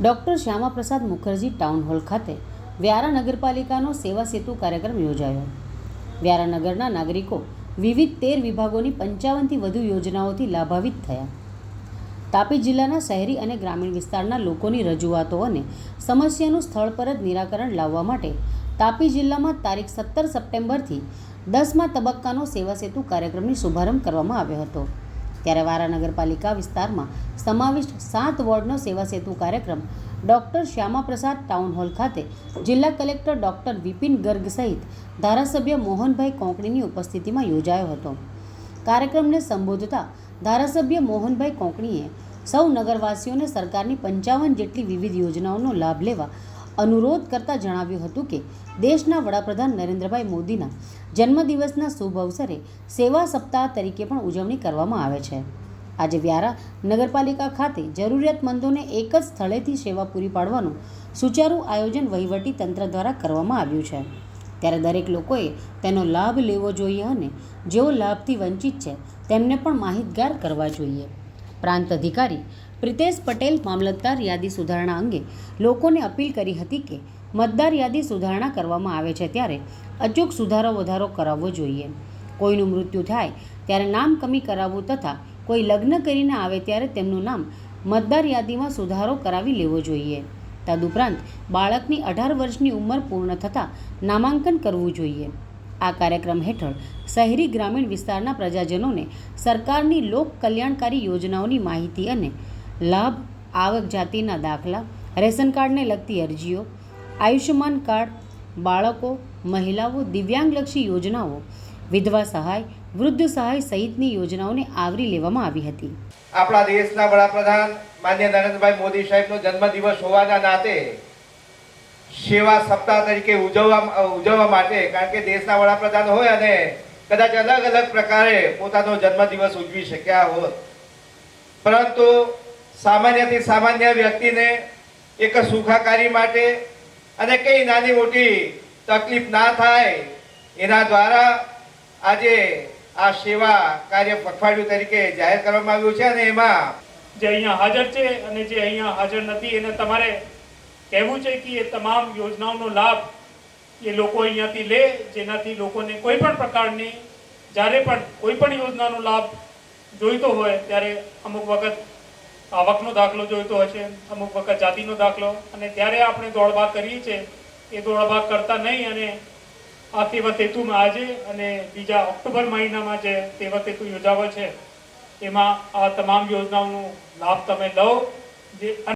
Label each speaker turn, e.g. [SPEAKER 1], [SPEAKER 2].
[SPEAKER 1] Doctor Shyamaprasad Mukherjee town hall ખાતે વ્યારા નગરપાલિકાનો સેવા સેતુ કાર્યક્રમ યોજાયો. વ્યારા નગરના નાગરિકો વિવિધ તેર વિભાગોની પંચાવનથી વધુ યોજનાઓથી લાભાવિત થયા. તાપી જિલ્લાના શહેરી અને ગ્રામીણ વિસ્તારના લોકોની રજૂઆતો અને સમસ્યાનું સ્થળ પર જ નિરાકરણ લાવવા માટે તાપી જિલ્લામાં તારીખ સત્તર સપ્ટેમ્બરથી દસમા તબક્કાનો સેવા સેતુ કાર્યક્રમની શુભારંભ કરવામાં આવ્યો હતો. ત્યારે વારા નગરપાલિકા વિસ્તારમાં સમાવિષ્ટ સાત વોર્ડનો સેવા સેતુ કાર્યક્રમ ડૉક્ટર શ્યામાપ્રસાદ ટાઉન હોલ ખાતે જિલ્લા કલેક્ટર ડૉક્ટર વિપિન ગર્ગ સહિત ધારાસભ્ય મોહનભાઈ કોંકણીની ઉપસ્થિતિમાં યોજાયો હતો. કાર્યક્રમને સંબોધતા ધારાસભ્ય મોહનભાઈ કોંકણીએ સૌ નગરવાસીઓને સરકારની પંચાવન જેટલી વિવિધ યોજનાઓનો લાભ લેવા અનુરોધ કરતા જણાવ્યું હતું કે દેશના વડાપ્રધાન નરેન્દ્રભાઈ મોદીના જન્મદિવસના શુભ અવસરે સેવા સપ્તાહ તરીકે પણ ઉજવણી કરવામાં આવે છે. આજે વ્યારા નગરપાલિકા ખાતે જરૂરિયાતમંદોને એક જ સ્થળેથી સેવા પૂરી પાડવાનું સુચારું આયોજન વહીવટી તંત્ર દ્વારા કરવામાં આવ્યું છે. ત્યારે દરેક લોકોએ તેનો લાભ લેવો જોઈએ અને જેઓ લાભથી વંચિત છે તેમને પણ માહિતગાર કરવા જોઈએ. પ્રાંત અધિકારી પ્રિતેશ પટેલ મામલતદાર યાદી સુધારણા અંગે લોકોને અપીલ કરી હતી કે મતદાર યાદી સુધારણા કરવામાં આવે છે ત્યારે અચૂક સુધારો વધારો કરાવવો જોઈએ. કોઈનું મૃત્યુ થાય ત્યારે નામ કમી કરાવવું તથા કોઈ લગ્ન કરીને આવે ત્યારે તેમનું નામ મતદાર યાદીમાં સુધારો કરાવી લેવો જોઈએ. તદુપરાંત બાળકની અઢાર વર્ષની ઉંમર પૂર્ણ થતાં નામાંકન કરવું જોઈએ. આ કાર્યક્રમ હેઠળ શહેરી ગ્રામીણ વિસ્તારના પ્રજાજનોને સરકારની લોક કલ્યાણકારી યોજનાઓની માહિતી અને લાભ આવક જાતિના દાખલા, રેશન કાર્ડને લગતી અરજીઓ, આયુષ્યમાન કાર્ડ, બાળકો, મહિલાઓ, દિવ્યાંગલક્ષી યોજનાઓ, વિધવા સહાય, વૃદ્ધ સહાય સહિતની યોજનાઓને આવરી લેવામાં આવી હતી.
[SPEAKER 2] આપણા દેશના વડાપ્રધાન માન્ય નરેન્દ્રભાઈ મોદી સાહેબનો જન્મદિવસ હોવાના નાતે સેવા સપ્તાહ તરીકે ઉજવવા ઉજવવા માટે, કારણ કે દેશના વડાપ્રધાન હોય અને કદાચ અલગ અલગ પ્રકારે પોતાનો જન્મદિવસ ઉજવી શક્યા હોત. પરંતુ સામાન્યથી સામાન્ય વ્યક્તિને એક સુખાકારી માટે અને કઈ નાની મોટી તકલીફ ના થાય, એના દ્વારા આજે આ સેવા કાર્ય પખવાડિયું તરીકે જાહેર કરવામાં આવ્યું છે અને એમાં
[SPEAKER 3] જે અહીંયા હાજર છે અને જે અહીંયા હાજર નથી, એને તમારે કહેવું છે કે એ તમામ યોજનાઓનો લાભ એ લોકો અહીંયાથી લે, જેનાથી લોકોને કોઈ પણ પ્રકારની, જ્યારે પણ કોઈ પણ યોજનાનો લાભ જોઈતો હોય, ત્યારે અમુક વખત આવકનો દાખલો જોઈતો હશે, અમુક વખત જાતિનો દાખલો, અને ત્યારે આપણે દોડભાગ કરીએ છીએ. એ દોડભાગ કરતા નહીં, અને આ તેવત હેતુમાં આજે અને બીજા ઓક્ટોબર મહિનામાં જે તેવત હેતુ યોજાવે છે, એમાં આ તમામ યોજનાઓનો લાભ તમે લો. જે